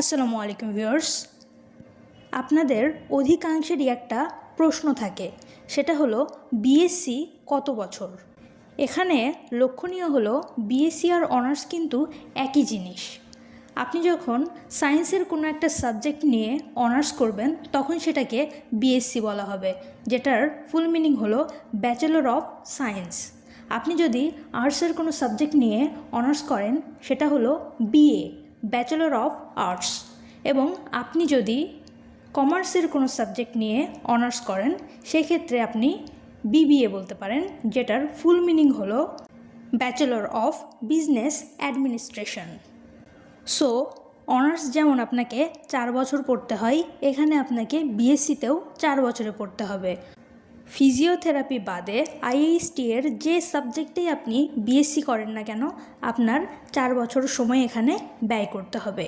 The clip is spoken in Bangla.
আসসালামু আলাইকুম ভিউয়ার্স। আপনাদের অধিকাংশেরই একটা প্রশ্ন থাকে, সেটা হলো বিএসসি কত বছর? এখানে লক্ষণীয় হলো বিএসসি আর অনার্স কিন্তু একই জিনিস। আপনি যখন সায়েন্সের কোনো একটা সাবজেক্ট নিয়ে অনার্স করবেন, তখন সেটাকে বিএসসি বলা হবে, যেটার ফুল মিনিং হলো ব্যাচেলর অফ সায়েন্স আপনি যদি আর্টসের কোনো সাবজেক্ট নিয়ে অনার্স করেন, সেটা হলো বিএ ব্যাচেলর অফ আর্টস এবং আপনি যদি কমার্সের কোনো সাবজেক্ট নিয়ে অনার্স করেন, সেক্ষেত্রে আপনি বিবিএ বলতে পারেন, যেটার ফুল মিনিং হলো bachelor of business administration so honours যেমন আপনাকে চার বছর পড়তে হয়, এখানে আপনাকে বিএসসিতেও চার বছরে পড়তে হবে। ফিজিওথেরাপি বাদে আইএইচটি এর যে সাবজেক্টেই আপনি বিএসসি করেন না কেন, আপনার চার বছর সময় এখানে ব্যয় করতে হবে।